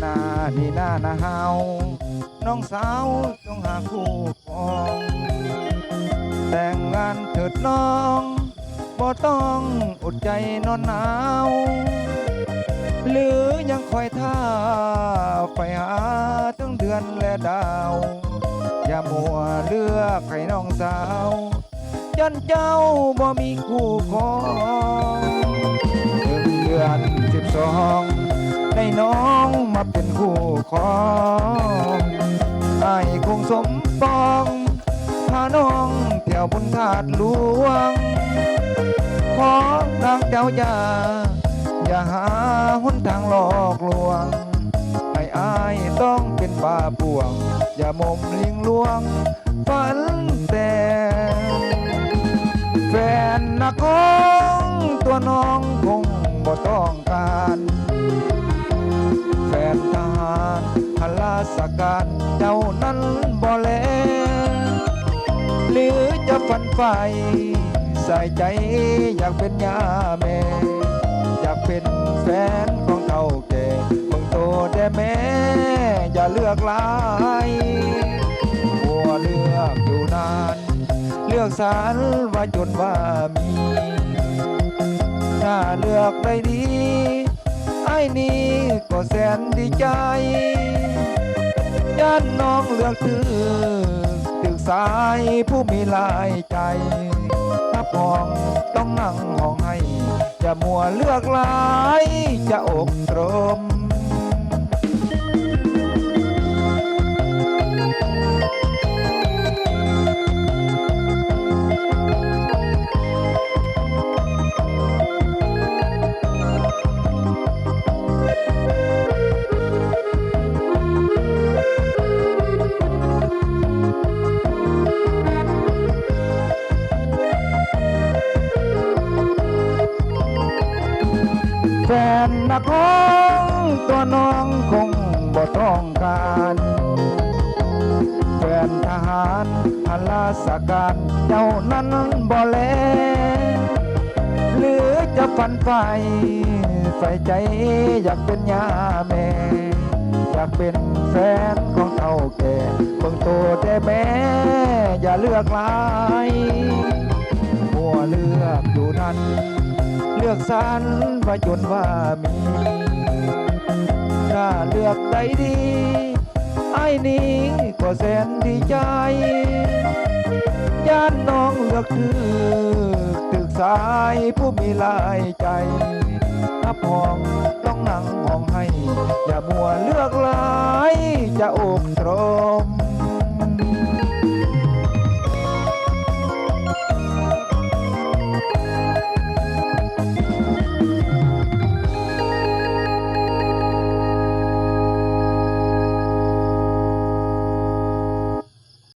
หน้านี่หน้าหน้าเฮาน้องสาวจงหาคู่ ดน้องบ่ต้องอดใจนอนหนาว หรือยังคอยท่าไปหาทั้งเดือนและดาว อย่ามัวเลือกให้น้องสาวยันเจ้าบ่มีคู่ครองเดือนสิบสองได้น้องมาเป็นคู่ครองไอ้คงสมปอง เที่ยวบนถาดหลวง ขอทางเจ้าอย่า อย่าหาหนทางหลอกลวงให้อายต้องเป็นป่าป่วง อย่ามมลิงลวง ฝันแต่แฟนนักของตัวน้องคงบ่ต้องการ แฟนทหารพลาสการันไฟ ใส่ใจอยากเป็นยาแม่ อยากเป็นแฟนของเท่าแก่เบิ่งโตแต่แม่ อย่าเลือกลายหัวเลือกอยู่นาน เลือกสารว่าจนว่ามี ถ้าเลือกได้ดีไอ้นี่ก็แสนดีใจย่านน้องเลือกถือ สายผู้มีลายใจถ้าพองต้องนั่งห้องให้ จะมัวเลือกลาย จะอกตรม แฟนนักร้องตัวน้องคงบ่ต้องการแฟนทหารพลาสการเจ้านั้นบ่แลหรือจะฝันไฟใฝ่ใจอยากเป็นยาแม่อยากเป็นแฟนของเท่าแก่เบิ่งโตแต่แม่อย่าเลือกลายมัวเลือกอยู่นั้น ลือกสรรว่าจนว่ามี ถ้าเลือกได้ดีไอ้นี้ก็แสนดีใจย่านน้องเลือกถือตึกสายผู้มีหลายใจถ้าพองต้องนั่งมองให้ อย่ามัวเลือกหลายจะอกตรม